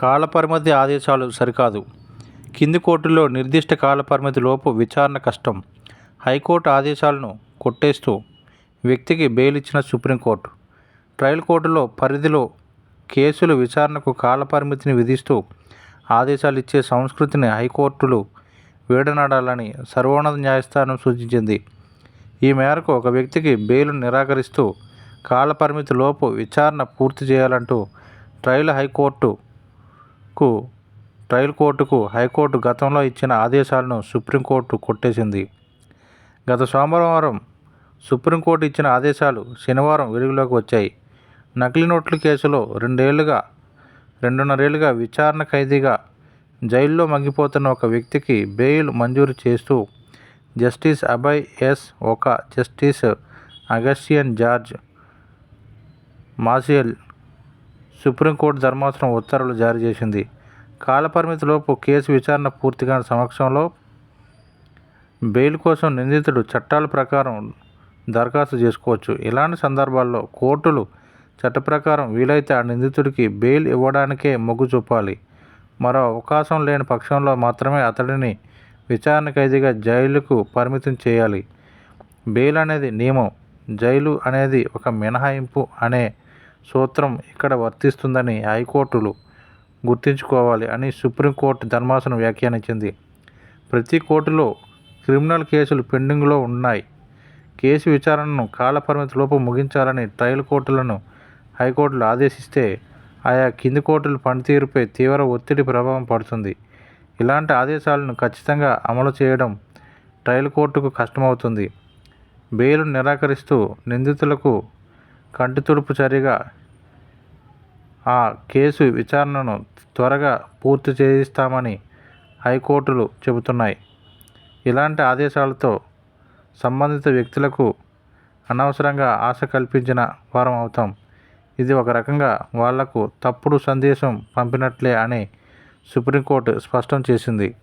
కాలపరిమితి ఆదేశాలు సరికాదు. కింది కోర్టులో నిర్దిష్ట కాలపరిమితి లోపు విచారణ కష్టం. హైకోర్టు ఆదేశాలను కొట్టేస్తూ వ్యక్తికి బెయిల్ ఇచ్చిన సుప్రీంకోర్టు. ట్రయల్ కోర్టులో పరిధిలో కేసులు విచారణకు కాలపరిమితిని విధిస్తూ ఆదేశాలు ఇచ్చే సంస్కృతిని హైకోర్టులు వేడనాడాలని సర్వోన్నత న్యాయస్థానం సూచించింది. ఈ మేరకు ఒక వ్యక్తికి బెయిల్ నిరాకరిస్తూ కాలపరిమితి లోపు విచారణ పూర్తి చేయాలంటూ ట్రయల్ మేరకు ట్రయల్ కోర్టుకు హైకోర్టు గతంలో ఇచ్చిన ఆదేశాలను సుప్రీంకోర్టు కొట్టేసింది. గత సోమవారం సుప్రీంకోర్టు ఇచ్చిన ఆదేశాలు శనివారం వెలుగులోకి వచ్చాయి. నకిలీ నోట్ల కేసులో రెండేళ్ళుగా రెండున్నరేళ్ళుగా విచారణ ఖైదీగా జైల్లో మగ్గిపోతున్న ఒక వ్యక్తికి బెయిల్ మంజూరు చేస్తూ justice Abhay S Oka justice Augustine George Masih supreme court ధర్మాసనం ఉత్తర్వులు జారీ చేసింది. కాలపరిమితిలోపు కేసు విచారణ పూర్తి కాని సమక్షంలో బెయిల్ కోసం నిందితుడు చట్టాల ప్రకారం దరఖాస్తు చేసుకోవచ్చు. ఇలాంటి సందర్భాల్లో కోర్టులు చట్ట ప్రకారం వీలైతే ఆ నిందితుడికి బెయిల్ ఇవ్వడానికే మొగ్గు చూపాలి. మరో అవకాశం లేని పక్షంలో మాత్రమే అతడిని విచారణ ఖైదీగా జైలుకు పరిమితం చేయాలి. బెయిల్ అనేది నియమం. జైలు అనేది ఒక మినహాయింపు అనే సూత్రం ఇక్కడ వర్తిస్తుందని హైకోర్టులు గుర్తుంచుకోవాలి అని సుప్రీంకోర్టు ధర్మాసనం వ్యాఖ్యానించింది. ప్రతి కోర్టులో క్రిమినల్ కేసులు పెండింగ్లో ఉన్నాయి. కేసు విచారణను కాలపరిమితిలోపు ముగించాలని ట్రయల్ కోర్టులను హైకోర్టులు ఆదేశిస్తే ఆయా కింది కోర్టుల పనితీరుపై తీవ్ర ఒత్తిడి ప్రభావం పడుతుంది. ఇలాంటి ఆదేశాలను ఖచ్చితంగా అమలు చేయడం ట్రయల్ కోర్టుకు కష్టమవుతుంది. బెయిల్ నిరాకరిస్తూ నిందితులకు కంటితుడుపు చర్యగా ఆ కేసు విచారణను త్వరగా పూర్తి చేయిస్తామని హైకోర్టులు చెబుతున్నాయి. ఇలాంటి ఆదేశాలతో సంబంధిత వ్యక్తులకు అనవసరంగా ఆశ కల్పించిన వారం అవుతాం. ఇది ఒక రకంగా వాళ్ళకు తప్పుడు సందేశం పంపినట్లే అని సుప్రీంకోర్టు స్పష్టం చేసింది.